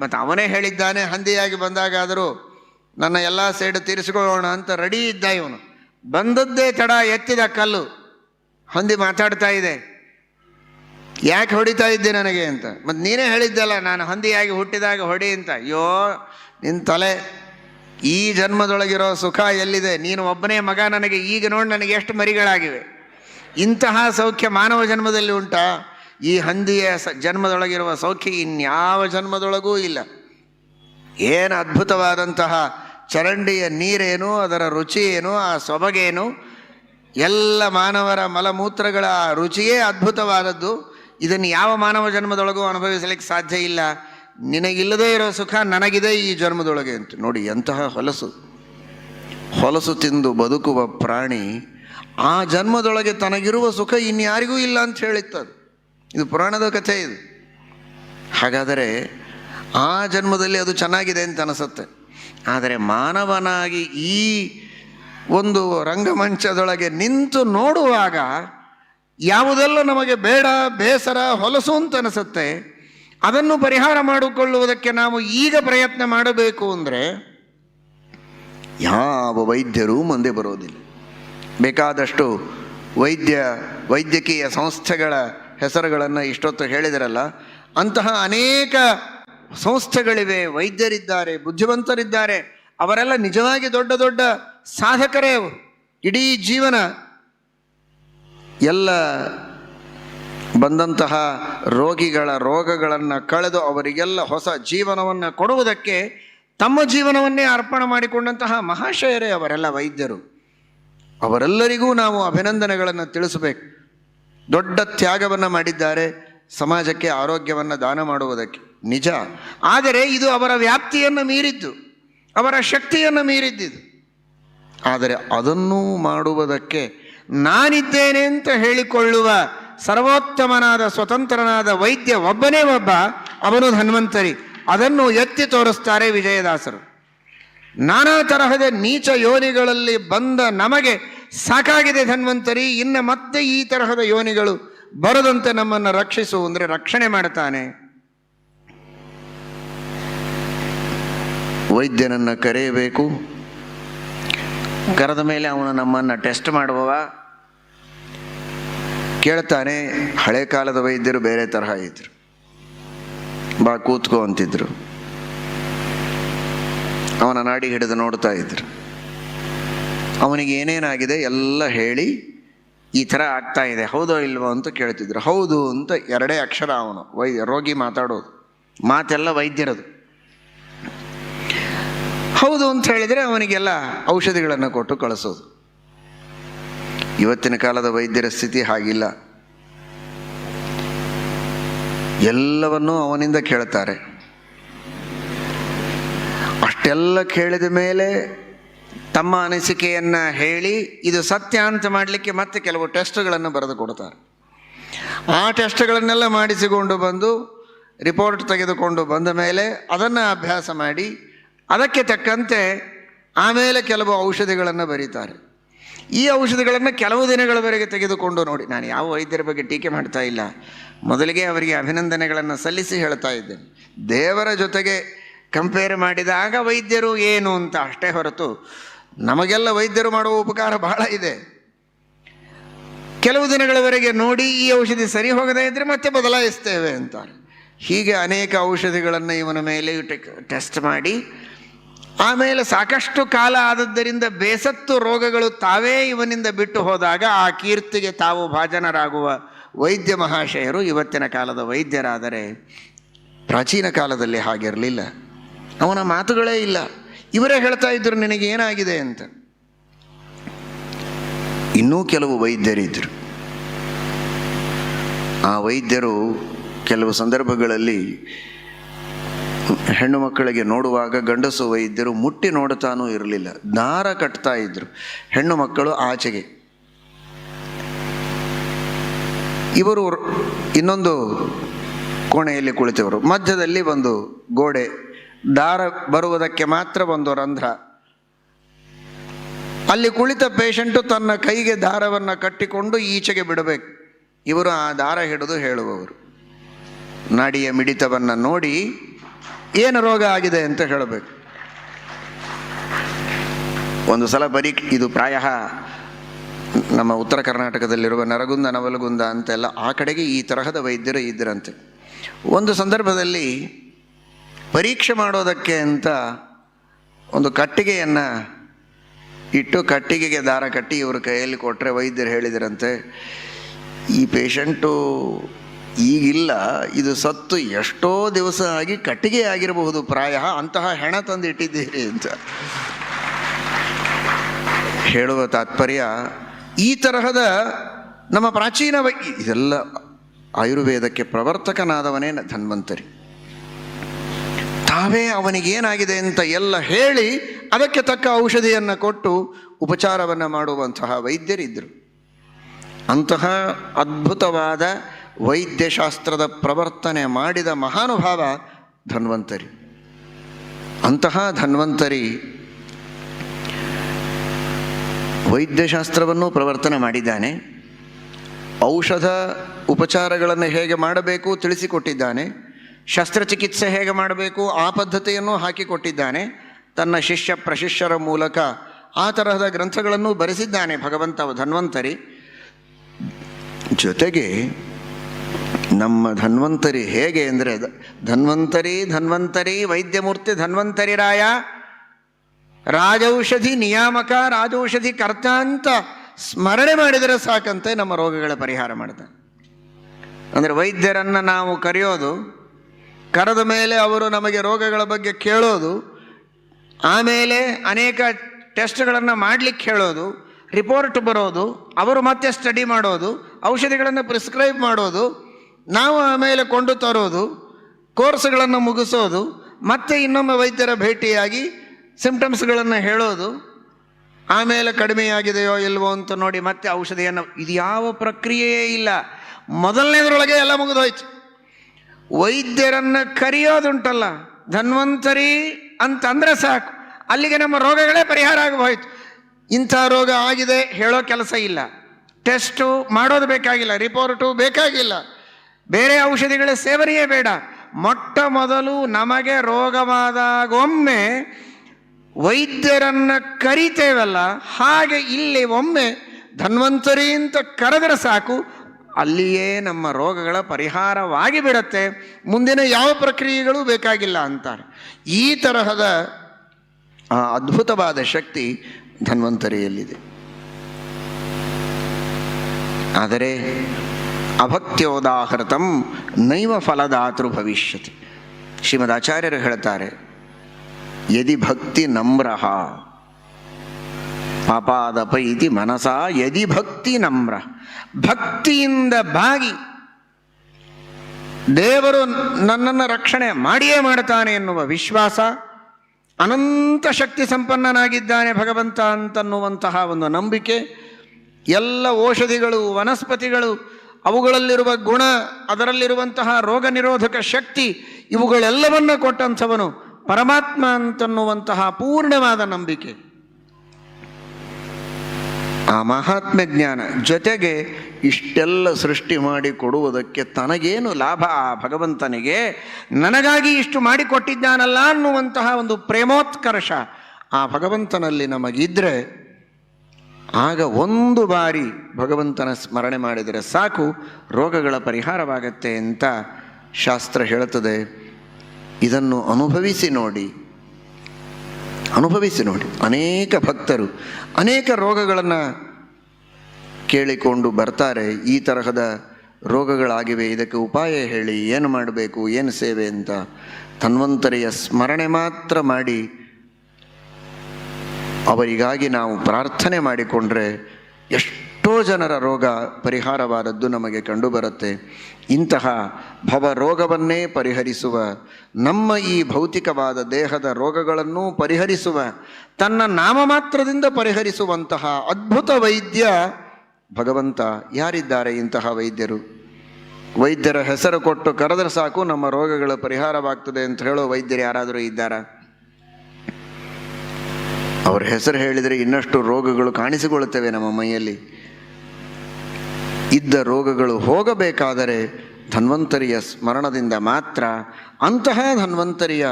Speaker 1: ಮತ್ತು ಅವನೇ ಹೇಳಿದ್ದಾನೆ, ಹಂದಿಯಾಗಿ ಬಂದಾಗಾದರೂ ನನ್ನ ಎಲ್ಲ ಸೇಡು ತೀರಿಸ್ಕೊಳ್ಳೋಣ ಅಂತ ರೆಡಿ ಇದ್ದ ಇವನು. ಬಂದದ್ದೇ ತಡ, ಎತ್ತಿದ ಕಲ್ಲು. ಹಂದಿ ಮಾತಾಡ್ತಾ ಇದೆ. ಯಾಕೆ ಹೊಡಿತಾ ಇದ್ದೆ ನನಗೆ ಅಂತ. ಮತ್ತು ನೀನೇ ಹೇಳಿದ್ದಲ್ಲ, ನಾನು ಹಂದಿಯಾಗಿ ಹುಟ್ಟಿದಾಗ ಹೊಡಿ ಅಂತ. ಅಯ್ಯೋ ನಿನ್ನ ತಲೆ ಈ ಜನ್ಮದೊಳಗಿರೋ ಸುಖ ಎಲ್ಲಿದೆ? ನೀನು ಒಬ್ಬನೇ ಮಗ, ನನಗೆ ಈಗ ನೋಡಿ ನನಗೆ ಎಷ್ಟು ಮರಿಗಳಾಗಿವೆ. ಇಂತಹ ಸೌಖ್ಯ ಮಾನವ ಜನ್ಮದಲ್ಲಿ ಉಂಟಾ? ಈ ಹಂದಿಯ ಸ, ಜನ್ಮದೊಳಗಿರುವ ಸೌಖ್ಯ ಇನ್ಯಾವ ಜನ್ಮದೊಳಗೂ ಇಲ್ಲ. ಏನು ಅದ್ಭುತವಾದಂತಹ ಚರಂಡಿಯ ನೀರೇನು, ಅದರ ರುಚಿ ಏನು, ಆ ಸೊಬಗೇನು? ಎಲ್ಲ ಮಾನವರ ಮಲಮೂತ್ರಗಳ ರುಚಿಯೇ ಅದ್ಭುತವಾದದ್ದು. ಇದನ್ನು ಯಾವ ಮಾನವ ಜನ್ಮದೊಳಗೂ ಅನುಭವಿಸಲಿಕ್ಕೆ ಸಾಧ್ಯ ಇಲ್ಲ? ನಿನಗಿಲ್ಲದೇ ಇರೋ ಸುಖ ನನಗಿದೆ ಈ ಜನ್ಮದೊಳಗೆ ಅಂತ. ನೋಡಿ ಎಂತಹ ಹೊಲಸು. ಹೊಲಸು ತಿಂದು ಬದುಕುವ ಪ್ರಾಣಿ ಆ ಜನ್ಮದೊಳಗೆ ತನಗಿರುವ ಸುಖ ಇನ್ಯಾರಿಗೂ ಇಲ್ಲ ಅಂತ ಹೇಳಿತ್ತದು. ಇದು ಪುರಾಣದ ಕಥೆ ಇದು. ಹಾಗಾದರೆ ಆ ಜನ್ಮದಲ್ಲಿ ಅದು ಚೆನ್ನಾಗಿದೆ ಅಂತ ಅನಿಸುತ್ತೆ. ಆದರೆ ಮಾನವನಾಗಿ ಈ ಒಂದು ರಂಗಮಂಚದೊಳಗೆ ನಿಂತು ನೋಡುವಾಗ ಯಾವುದೆಲ್ಲ ನಮಗೆ ಬೇಡ, ಬೇಸರ, ಹೊಲಸು ಅಂತ ಅನಿಸುತ್ತೆ ಅದನ್ನು ಪರಿಹಾರ ಮಾಡಿಕೊಳ್ಳುವುದಕ್ಕೆ ನಾವು ಈಗ ಪ್ರಯತ್ನ ಮಾಡಬೇಕು ಅಂದರೆ ಯಾವ ವೈದ್ಯರೂ ಮುಂದೆ ಬರೋದಿಲ್ಲ. ಬೇಕಾದಷ್ಟು ವೈದ್ಯ, ವೈದ್ಯಕೀಯ ಸಂಸ್ಥೆಗಳ ಹೆಸರುಗಳನ್ನು ಇಷ್ಟೊತ್ತು ಹೇಳಿದರಲ್ಲ, ಅಂತಹ ಅನೇಕ ಸಂಸ್ಥೆಗಳಿವೆ, ವೈದ್ಯರಿದ್ದಾರೆ, ಬುದ್ಧಿವಂತರಿದ್ದಾರೆ, ಅವರೆಲ್ಲ ನಿಜವಾಗಿ ದೊಡ್ಡ ದೊಡ್ಡ ಸಾಧಕರೇ ಇಡೀ ಜೀವನ. ಎಲ್ಲ ಬಂದಂತಹ ರೋಗಿಗಳ ರೋಗಗಳನ್ನು ಕಳೆದು ಅವರಿಗೆಲ್ಲ ಹೊಸ ಜೀವನವನ್ನು ಕೊಡುವುದಕ್ಕೆ ತಮ್ಮ ಜೀವನವನ್ನೇ ಅರ್ಪಣೆ ಮಾಡಿಕೊಂಡಂತಹ ಮಹಾಶಯರೇ ಅವರೆಲ್ಲ ವೈದ್ಯರು. ಅವರೆಲ್ಲರಿಗೂ ನಾವು ಅಭಿನಂದನೆಗಳನ್ನು ತಿಳಿಸಬೇಕು. ದೊಡ್ಡ ತ್ಯಾಗವನ್ನು ಮಾಡಿದ್ದಾರೆ, ಸಮಾಜಕ್ಕೆ ಆರೋಗ್ಯವನ್ನು ದಾನ ಮಾಡುವುದಕ್ಕೆ. ನಿಜ. ಆದರೆ ಇದು ಅವರ ವ್ಯಾಪ್ತಿಯನ್ನು ಮೀರಿದ್ದು, ಅವರ ಶಕ್ತಿಯನ್ನು ಮೀರಿದ್ದಿದ್ದು ಆದರೆ ಅದನ್ನೂ ಮಾಡುವುದಕ್ಕೆ ನಾನಿದ್ದೇನೆ ಅಂತ ಹೇಳಿಕೊಳ್ಳುವ ಸರ್ವೋತ್ತಮನಾದ ಸ್ವತಂತ್ರನಾದ ವೈದ್ಯ ಒಬ್ಬನೇ ಒಬ್ಬ, ಅವನು ಧನ್ವಂತರಿ. ಅದನ್ನು ಎತ್ತಿ ತೋರಿಸ್ತಾರೆ ವಿಜಯದಾಸರು. ನಾನಾ ತರಹದ ನೀಚ ಯೋನಿಗಳಲ್ಲಿ ಬಂದ ನಮಗೆ ಸಾಕಾಗಿದೆ ಧನ್ವಂತರಿ, ಇನ್ನು ಮತ್ತೆ ಈ ತರಹದ ಯೋನಿಗಳು ಬರದಂತೆ ನಮ್ಮನ್ನು ರಕ್ಷಿಸು ಅಂದರೆ ರಕ್ಷಣೆ ಮಾಡ್ತಾನೆ. ವೈದ್ಯನನ್ನು ಕರೆಯಬೇಕು. ಕರೆದ ಮೇಲೆ ಅವನು ನಮ್ಮನ್ನು ಟೆಸ್ಟ್ ಮಾಡುವವ. ಕೇಳ್ತಾನೆ, ಹಳೆ ಕಾಲದ ವೈದ್ಯರು ಬೇರೆ ತರಹ ಇದ್ರು. ಬಾ ಕೂತ್ಕೋ ಅಂತಿದ್ರು. ಅವನ ನಾಡಿ ಹಿಡಿದು ನೋಡ್ತಾ ಇದ್ರು. ಅವನಿಗೆ ಏನೇನಾಗಿದೆ ಎಲ್ಲ ಹೇಳಿ ಈ ಥರ ಆಗ್ತಾ ಇದೆ, ಹೌದೋ ಇಲ್ವೋ ಅಂತ ಕೇಳ್ತಿದ್ರು. ಹೌದು ಅಂತ ಎರಡೇ ಅಕ್ಷರ ಅವನು, ವೈದ್ಯ, ರೋಗಿ ಮಾತಾಡೋದು. ಮಾತೆಲ್ಲ ವೈದ್ಯರದು. ಹೌದು ಅಂತ ಹೇಳಿದರೆ ಅವನಿಗೆಲ್ಲ ಔಷಧಿಗಳನ್ನು ಕೊಟ್ಟು ಕಳಿಸೋದು. ಇವತ್ತಿನ ಕಾಲದ ವೈದ್ಯರ ಸ್ಥಿತಿ ಹಾಗಿಲ್ಲ. ಎಲ್ಲವನ್ನೂ ಅವನಿಂದ ಕೇಳ್ತಾರೆ ಅಷ್ಟೆಲ್ಲ ಕೇಳಿದ ಮೇಲೆ ತಮ್ಮ ಅನಿಸಿಕೆಯನ್ನು ಹೇಳಿ ಇದು ಸತ್ಯ ಅಂತ ಮಾಡಲಿಕ್ಕೆ ಮತ್ತೆ ಕೆಲವು ಟೆಸ್ಟ್ಗಳನ್ನು ಬರೆದು ಕೊಡ್ತಾರೆ ಆ ಟೆಸ್ಟ್ಗಳನ್ನೆಲ್ಲ ಮಾಡಿಸಿಕೊಂಡು ಬಂದು ರಿಪೋರ್ಟ್ ತೆಗೆದುಕೊಂಡು ಬಂದ ಮೇಲೆ ಅದನ್ನು ಅಭ್ಯಾಸ ಮಾಡಿ ಅದಕ್ಕೆ ತಕ್ಕಂತೆ ಆಮೇಲೆ ಕೆಲವು ಔಷಧಿಗಳನ್ನು ಬರೀತಾರೆ. ಈ ಔಷಧಿಗಳನ್ನು ಕೆಲವು ದಿನಗಳವರೆಗೆ ತೆಗೆದುಕೊಂಡು ನೋಡಿ. ನಾನು ಯಾವ ವೈದ್ಯರ ಬಗ್ಗೆ ಟೀಕೆ ಮಾಡ್ತಾ ಇಲ್ಲ. ಮೊದಲಿಗೆ ಅವರಿಗೆ ಅಭಿನಂದನೆಗಳನ್ನು ಸಲ್ಲಿಸಿ ಹೇಳ್ತಾ ಇದ್ದೇನೆ. ದೇವರ ಜೊತೆಗೆ ಕಂಪೇರ್ ಮಾಡಿದಾಗ ವೈದ್ಯರು ಏನು ಅಂತ ಅಷ್ಟೇ ಹೊರತು ನಮಗೆಲ್ಲ ವೈದ್ಯರು ಮಾಡುವ ಉಪಕಾರ ಬಹಳ ಇದೆ. ಕೆಲವು ದಿನಗಳವರೆಗೆ ನೋಡಿ ಈ ಔಷಧಿ ಸರಿ ಹೋಗದೇ ಇದ್ದರೆ ಮತ್ತೆ ಬದಲಾಯಿಸ್ತೇವೆ ಅಂತಾರೆ. ಹೀಗೆ ಅನೇಕ ಔಷಧಿಗಳನ್ನು ಇವನ ಮೇಲೆ ಟೆಸ್ಟ್ ಮಾಡಿ ಆಮೇಲೆ ಸಾಕಷ್ಟು ಕಾಲ ಆದದ್ದರಿಂದ ಬೇಸತ್ತು ರೋಗಗಳು ತಾವೇ ಇವನಿಂದ ಬಿಟ್ಟು ಹೋದಾಗ ಆ ಕೀರ್ತಿಗೆ ತಾವು ಭಾಜನರಾಗುವ ವೈದ್ಯ ಮಹಾಶಯರು ಇವತ್ತಿನ ಕಾಲದ ವೈದ್ಯರಾದರೆ ಪ್ರಾಚೀನ ಕಾಲದಲ್ಲಿ ಹಾಗಿರಲಿಲ್ಲ. ಅವನ ಮಾತುಗಳೇ ಇಲ್ಲ. ಇವರೇ ಹೇಳ್ತಾ ಇದ್ರು, ನಿನಗೆ ಏನಾಗಿದೆ ಅಂತ. ಇನ್ನೂ ಕೆಲವು ವೈದ್ಯರಿದ್ದರು ಆ ವೈದ್ಯರು ಕೆಲವು ಸಂದರ್ಭಗಳಲ್ಲಿ ಹೆಣ್ಣು ಮಕ್ಕಳಿಗೆ ನೋಡುವಾಗ ಗಂಡಸು ವೈದ್ಯರು ಮುಟ್ಟಿ ನೋಡ್ತಾನೂ ಇರಲಿಲ್ಲ. ದಾರ ಕಟ್ತಾ ಇದ್ರು. ಹೆಣ್ಣು ಮಕ್ಕಳು ಆಚೆಗೆ. ಇವರು ಇನ್ನೊಂದು ಕೋಣೆಯಲ್ಲಿ ಕುಳಿತವರು. ಮಧ್ಯದಲ್ಲಿ ಒಂದು ಗೋಡೆ. ದಾರ ಬರುವುದಕ್ಕೆ ಮಾತ್ರ ಒಂದು ರಂಧ್ರ. ಅಲ್ಲಿ ಕುಳಿತ ಪೇಷಂಟು ತನ್ನ ಕೈಗೆ ದಾರವನ್ನು ಕಟ್ಟಿಕೊಂಡು ಈಚೆಗೆ ಬಿಡಬೇಕು. ಇವರು ಆ ದಾರ ಹಿಡಿದು ಹೇಳುವವರು. ನಾಡಿಯ ಮಿಡಿತವನ್ನು ನೋಡಿ ಏನು ರೋಗ ಆಗಿದೆ ಅಂತ ಹೇಳಬೇಕು. ಒಂದು ಸಲ ಬರೀ ಇದು ಪ್ರಾಯ ನಮ್ಮ ಉತ್ತರ ಕರ್ನಾಟಕದಲ್ಲಿರುವ ನರಗುಂದ, ನವಲಗುಂದ ಅಂತೆಲ್ಲ ಆ ಕಡೆಗೆ ಈ ತರಹದ ವೈದ್ಯರು ಇದ್ದರಂತೆ ಒಂದು ಸಂದರ್ಭದಲ್ಲಿ ಪರೀಕ್ಷೆ ಮಾಡೋದಕ್ಕೆ ಅಂತ ಒಂದು ಕಟ್ಟಿಗೆಯನ್ನು ಇಟ್ಟು ಕಟ್ಟಿಗೆಗೆ ದಾರ ಕಟ್ಟಿ ಇವರು ಕೈಯಲ್ಲಿ ಕೊಟ್ಟರೆ ವೈದ್ಯರು ಹೇಳಿದರಂತೆ, ಈ ಪೇಷಂಟು ಈಗಿಲ್ಲ. ಇದು ಸತ್ತು ಎಷ್ಟೋ ದಿವಸ ಆಗಿ ಕಟ್ಟಿಗೆ ಆಗಿರಬಹುದು. ಪ್ರಾಯ ಅಂತಹ ಹೆಣ ತಂದಿಟ್ಟಿದ್ದೀರಿ ಅಂತ. ಹೇಳುವ ತಾತ್ಪರ್ಯ, ಈ ತರಹದ ನಮ್ಮ ಪ್ರಾಚೀನ ಇದೆಲ್ಲ ಆಯುರ್ವೇದಕ್ಕೆ ಪ್ರವರ್ತಕನಾದವನೇ ಧನ್ವಂತರಿ. ತಾವೇ ಅವನಿಗೇನಾಗಿದೆ ಅಂತ ಎಲ್ಲ ಹೇಳಿ ಅದಕ್ಕೆ ತಕ್ಕ ಔಷಧಿಯನ್ನು ಕೊಟ್ಟು ಉಪಚಾರವನ್ನು ಮಾಡುವಂತಹ ವೈದ್ಯರಿದ್ದರು. ಅಂತಹ ಅದ್ಭುತವಾದ ವೈದ್ಯಶಾಸ್ತ್ರದ ಪ್ರವರ್ತನೆ ಮಾಡಿದ ಮಹಾನುಭಾವ ಧನ್ವಂತರಿ. ಅಂತಹ ಧನ್ವಂತರಿ ವೈದ್ಯಶಾಸ್ತ್ರವನ್ನು ಪ್ರವರ್ತನೆ ಮಾಡಿದ್ದಾನೆ. ಔಷಧ ಉಪಚಾರಗಳನ್ನು ಹೇಗೆ ಮಾಡಬೇಕು ತಿಳಿಸಿಕೊಟ್ಟಿದ್ದಾನೆ. ಶಸ್ತ್ರಚಿಕಿತ್ಸೆ ಹೇಗೆ ಮಾಡಬೇಕು ಆ ಪದ್ಧತಿಯನ್ನು ಹಾಕಿಕೊಟ್ಟಿದ್ದಾನೆ. ತನ್ನ ಶಿಷ್ಯ ಪ್ರಶಿಷ್ಯರ ಮೂಲಕ ಆ ತರಹದ ಗ್ರಂಥಗಳನ್ನು ಬರೆಸಿದ್ದಾನೆ ಭಗವಂತ ಧನ್ವಂತರಿ. ಜೊತೆಗೆ ನಮ್ಮ ಧನ್ವಂತರಿ ಹೇಗೆ ಅಂದರೆ, ಧನ್ವಂತರಿ ಧನ್ವಂತರಿ, ವೈದ್ಯಮೂರ್ತಿ ಧನ್ವಂತರಿ ರಾಯ, ರಾಜೌಷಧಿ ನಿಯಾಮಕ, ರಾಜೌಷಧಿ ಕರ್ತ ಅಂತ ಸ್ಮರಣೆ ಮಾಡಿದರೆ ಸಾಕಂತೆ ನಮ್ಮ ರೋಗಗಳ ಪರಿಹಾರ ಮಾಡ್ತಾನೆ ಅಂದರೆ ವೈದ್ಯರನ್ನು ನಾವು ಕರೆಯೋದು, ಕರೆದ ಮೇಲೆ ಅವರು ನಮಗೆ ರೋಗಗಳ ಬಗ್ಗೆ ಕೇಳೋದು, ಆಮೇಲೆ ಅನೇಕ ಟೆಸ್ಟ್ಗಳನ್ನು ಮಾಡಲಿಕ್ಕೆ ಹೇಳೋದು, ರಿಪೋರ್ಟ್ ಬರೋದು, ಅವರು ಮತ್ತೆ ಸ್ಟಡಿ ಮಾಡೋದು, ಔಷಧಿಗಳನ್ನು ಪ್ರಿಸ್ಕ್ರೈಬ್ ಮಾಡೋದು ನಾವು ಆಮೇಲೆ ಕೊಂಡು ತರೋದು, ಕೋರ್ಸ್ಗಳನ್ನು ಮುಗಿಸೋದು, ಮತ್ತೆ ಇನ್ನೊಮ್ಮೆ ವೈದ್ಯರ ಭೇಟಿಯಾಗಿ ಸಿಂಪ್ಟಮ್ಸ್ಗಳನ್ನು ಹೇಳೋದು, ಆಮೇಲೆ ಕಡಿಮೆಯಾಗಿದೆಯೋ ಇಲ್ವೋ ಅಂತ ನೋಡಿ ಮತ್ತೆ ಔಷಧಿಯನ್ನು, ಇದು ಯಾವ ಪ್ರಕ್ರಿಯೆಯೇ ಇಲ್ಲ. ಮೊದಲನೇದ್ರೊಳಗೆ ಎಲ್ಲ ಮುಗಿದೋಯ್ತು. ವೈದ್ಯರನ್ನು ಕರೆಯೋದುಂಟಲ್ಲ, ಧನ್ವಂತರಿ ಅಂತಂದರೆ ಸಾಕು. ಅಲ್ಲಿಗೆ ನಮ್ಮ ರೋಗಗಳೇ ಪರಿಹಾರ ಆಗಬೋಯ್ತು. ಇಂಥ ರೋಗ ಆಗಿದೆ, ಹೇಳೋ ಕೆಲಸ ಇಲ್ಲ. ಟೆಸ್ಟು ಮಾಡೋದು ಬೇಕಾಗಿಲ್ಲ, ರಿಪೋರ್ಟು ಬೇಕಾಗಿಲ್ಲ. ಬೇರೆ ಔಷಧಿಗಳ ಸೇವನೆಯೇ ಬೇಡ. ಮೊಟ್ಟ ಮೊದಲು ನಮಗೆ ರೋಗವಾದಾಗೊಮ್ಮೆ ವೈದ್ಯರನ್ನು ಕರಿತೇವಲ್ಲ, ಹಾಗೆ ಇಲ್ಲಿ ಒಮ್ಮೆ ಧನ್ವಂತರಿ ಅಂತ ಕರೆದರೆ ಸಾಕು, ಅಲ್ಲಿಯೇ ನಮ್ಮ ರೋಗಗಳ ಪರಿಹಾರವಾಗಿ ಬಿಡತ್ತೆ. ಮುಂದಿನ ಯಾವ ಪ್ರಕ್ರಿಯೆಗಳು ಬೇಕಾಗಿಲ್ಲ ಅಂತಾರೆ. ಈ ತರಹದ ಅದ್ಭುತವಾದ ಶಕ್ತಿ ಧನ್ವಂತರಿಯಲ್ಲಿದೆ. ಆದರೆ ಅಭಕ್ತ್ಯೋದಾಹೃತಂ ನೈವ ಫಲದಾತೃ ಭವಿಷ್ಯತಿ. ಶ್ರೀಮದ್ ಆಚಾರ್ಯರು ಹೇಳ್ತಾರೆ ಯದಿ ಭಕ್ತಿ ನಮ್ರಹ ಪಾಪಾದಪ ಇತಿ ಮನಸ ಯದಿ ಭಕ್ತಿ ನಮ್ರ ಭಕ್ತಿಯಿಂದ ಬಾಗಿ ದೇವರು ನನ್ನನ್ನು ರಕ್ಷಣೆ ಮಾಡಿಯೇ ಮಾಡ್ತಾನೆ ಎನ್ನುವ ವಿಶ್ವಾಸ, ಅನಂತ ಶಕ್ತಿ ಸಂಪನ್ನನಾಗಿದ್ದಾನೆ ಭಗವಂತ ಅಂತನ್ನುವಂತಹ ಒಂದು ನಂಬಿಕೆ, ಎಲ್ಲ ಔಷಧಿಗಳು, ವನಸ್ಪತಿಗಳು ಅವುಗಳಲ್ಲಿರುವ ಗುಣ, ಅದರಲ್ಲಿರುವಂತಹ ರೋಗ ನಿರೋಧಕ ಶಕ್ತಿ, ಇವುಗಳೆಲ್ಲವನ್ನ ಕೊಟ್ಟಂಥವನು ಪರಮಾತ್ಮ ಅಂತನ್ನುವಂತಹ ಪೂರ್ಣವಾದ ನಂಬಿಕೆ. ಆ ಮಹಾತ್ಮ ಜ್ಞಾನ ಜೊತೆಗೆ ಇಷ್ಟೆಲ್ಲ ಸೃಷ್ಟಿ ಮಾಡಿ ಕೊಡುವುದಕ್ಕೆ ತನಗೇನು ಲಾಭ? ಆ ಭಗವಂತನಿಗೆ ನನಗಾಗಿ ಇಷ್ಟು ಮಾಡಿಕೊಟ್ಟಿದ್ದಾನಲ್ಲ ಅನ್ನುವಂತಹ ಒಂದು ಪ್ರೇಮೋತ್ಕರ್ಷ ಆ ಭಗವಂತನಲ್ಲಿ ನಮಗಿದ್ರೆ ಆಗ ಒಂದು ಬಾರಿ ಭಗವಂತನ ಸ್ಮರಣೆ ಮಾಡಿದರೆ ಸಾಕು, ರೋಗಗಳ ಪರಿಹಾರವಾಗತ್ತೆ ಅಂತ ಶಾಸ್ತ್ರ ಹೇಳುತ್ತದೆ. ಇದನ್ನು ಅನುಭವಿಸಿ ನೋಡಿ. ಅನುಭವಿಸಿ ನೋಡಿ. ಅನೇಕ ಭಕ್ತರು ಅನೇಕ ರೋಗಗಳನ್ನು ಕೇಳಿಕೊಂಡು ಬರ್ತಾರೆ. ಈ ತರಹದ ರೋಗಗಳಾಗಿವೆ, ಇದಕ್ಕೆ ಉಪಾಯ ಹೇಳಿ, ಏನು ಮಾಡಬೇಕು, ಏನು ಸೇವೆ ಅಂತ. ತನ್ವಂತರಿಯ ಸ್ಮರಣೆ ಮಾತ್ರ ಮಾಡಿ ಅವರಿಗಾಗಿ ನಾವು ಪ್ರಾರ್ಥನೆ ಮಾಡಿಕೊಂಡ್ರೆ ಎಷ್ಟೋ ಜನರ ರೋಗ ಪರಿಹಾರವಾದದ್ದು ನಮಗೆ ಕಂಡುಬರುತ್ತೆ. ಇಂತಹ ಭವ ರೋಗವನ್ನೇ ಪರಿಹರಿಸುವ, ನಮ್ಮ ಈ ಭೌತಿಕವಾದ ದೇಹದ ರೋಗಗಳನ್ನೂ ಪರಿಹರಿಸುವ, ತನ್ನ ನಾಮಮಾತ್ರದಿಂದ ಪರಿಹರಿಸುವಂತಹ ಅದ್ಭುತ ವೈದ್ಯ ಭಗವಂತ ಯಾರಿದ್ದಾರೆ ಇಂತಹ ವೈದ್ಯರು? ವೈದ್ಯರ ಹೆಸರು ಕೊಟ್ಟು ಕರೆದರೆ ಸಾಕು, ನಮ್ಮ ರೋಗಗಳ ಪರಿಹಾರವಾಗ್ತದೆ ಅಂತ ಹೇಳೋ ವೈದ್ಯರು ಯಾರಾದರೂ ಇದ್ದಾರಾ? ಅವರ ಹೆಸರು ಹೇಳಿದರೆ ಇನ್ನಷ್ಟು ರೋಗಗಳು ಕಾಣಿಸಿಕೊಳ್ಳುತ್ತವೆ ನಮ್ಮ ಮೈಯಲ್ಲಿ. ಇದ್ದ ರೋಗಗಳು ಹೋಗಬೇಕಾದರೆ ಧನ್ವಂತರಿಯ ಸ್ಮರಣದಿಂದ ಮಾತ್ರ ಅಂತಹ ಧನ್ವಂತರಿಯ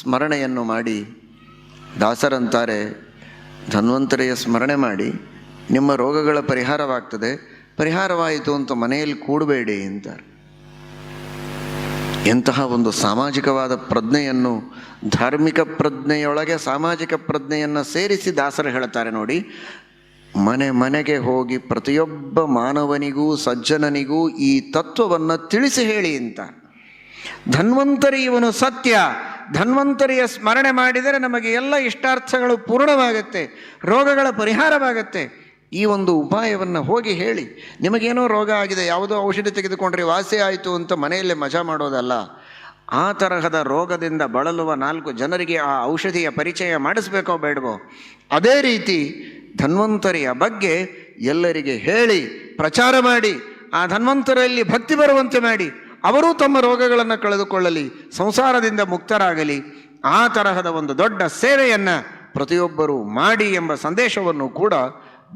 Speaker 1: ಸ್ಮರಣೆಯನ್ನು ಮಾಡಿ. ದಾಸರಂತಾರೆ, ಧನ್ವಂತರಿಯ ಸ್ಮರಣೆ ಮಾಡಿ, ನಿಮ್ಮ ರೋಗಗಳ ಪರಿಹಾರವಾಗ್ತದೆ. ಪರಿಹಾರವಾಯಿತು ಅಂತ ಮನೆಯಲ್ಲಿ ಕೂಡಬೇಡಿ ಅಂತಾರೆ. ಎಂತಹ ಒಂದು ಸಾಮಾಜಿಕವಾದ ಪ್ರಜ್ಞೆಯನ್ನು, ಧಾರ್ಮಿಕ ಪ್ರಜ್ಞೆಯೊಳಗೆ ಸಾಮಾಜಿಕ ಪ್ರಜ್ಞೆಯನ್ನು ಸೇರಿಸಿ ದಾಸರು ಹೇಳ್ತಾರೆ ನೋಡಿ. ಮನೆ ಮನೆಗೆ ಹೋಗಿ ಪ್ರತಿಯೊಬ್ಬ ಮಾನವನಿಗೂ, ಸಜ್ಜನನಿಗೂ ಈ ತತ್ವವನ್ನು ತಿಳಿಸಿ ಹೇಳಿ ಅಂತ. ಧನ್ವಂತರಿ ಇವನು ಸತ್ಯ. ಧನ್ವಂತರಿಯ ಸ್ಮರಣೆ ಮಾಡಿದರೆ ನಮಗೆ ಎಲ್ಲ ಇಷ್ಟಾರ್ಥಗಳು ಪೂರ್ಣವಾಗುತ್ತೆ, ರೋಗಗಳ ಪರಿಹಾರವಾಗುತ್ತೆ. ಈ ಒಂದು ಉಪಾಯವನ್ನು ಹೋಗಿ ಹೇಳಿ, ನಿಮಗೇನೋ ರೋಗ ಆಗಿದೆ, ಯಾವುದೋ ಔಷಧಿ ತೆಗೆದುಕೊಂಡ್ರೆ ವಾಸಿ ಆಯಿತು ಅಂತ ಮನೆಯಲ್ಲೇ ಮಜಾ ಮಾಡೋದಲ್ಲ, ಆ ತರಹದ ರೋಗದಿಂದ ಬಳಲುವ ನಾಲ್ಕು ಜನರಿಗೆ ಆ ಔಷಧಿಯ ಪರಿಚಯ ಮಾಡಿಸ್ಬೇಕೋ ಬೇಡವೋ? ಅದೇ ರೀತಿ ಧನ್ವಂತರಿಯ ಬಗ್ಗೆ ಎಲ್ಲರಿಗೆ ಹೇಳಿ, ಪ್ರಚಾರ ಮಾಡಿ, ಆ ಧನ್ವಂತರಲ್ಲಿ ಭಕ್ತಿ ಬರುವಂತೆ ಮಾಡಿ, ಅವರೂ ತಮ್ಮ ರೋಗಗಳನ್ನು ಕಳೆದುಕೊಳ್ಳಲಿ, ಸಂಸಾರದಿಂದ ಮುಕ್ತರಾಗಲಿ, ಆ ತರಹದ ಒಂದು ದೊಡ್ಡ ಸೇವೆಯನ್ನು ಪ್ರತಿಯೊಬ್ಬರೂ ಮಾಡಿ ಎಂಬ ಸಂದೇಶವನ್ನು ಕೂಡ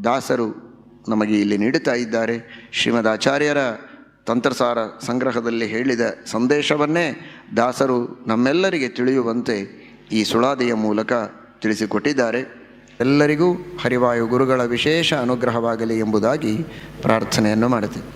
Speaker 1: ದಾಸರು ನಮಗೆ ಇಲ್ಲಿ ನೀಡುತ್ತಾ ಇದ್ದಾರೆ. ಶ್ರೀಮದ್ ಆಚಾರ್ಯರ ತಂತ್ರಸಾರ ಸಂಗ್ರಹದಲ್ಲಿ ಹೇಳಿದ ಸಂದೇಶವನ್ನೇ ದಾಸರು ನಮ್ಮೆಲ್ಲರಿಗೆ ತಿಳಿಯುವಂತೆ ಈ ಸುಳಾದಿಯ ಮೂಲಕ ತಿಳಿಸಿಕೊಟ್ಟಿದ್ದಾರೆ. ಎಲ್ಲರಿಗೂ ಹರಿವಾಯು ಗುರುಗಳ ವಿಶೇಷ ಅನುಗ್ರಹವಾಗಲಿ ಎಂಬುದಾಗಿ ಪ್ರಾರ್ಥನೆಯನ್ನು ಮಾಡುತ್ತೇವೆ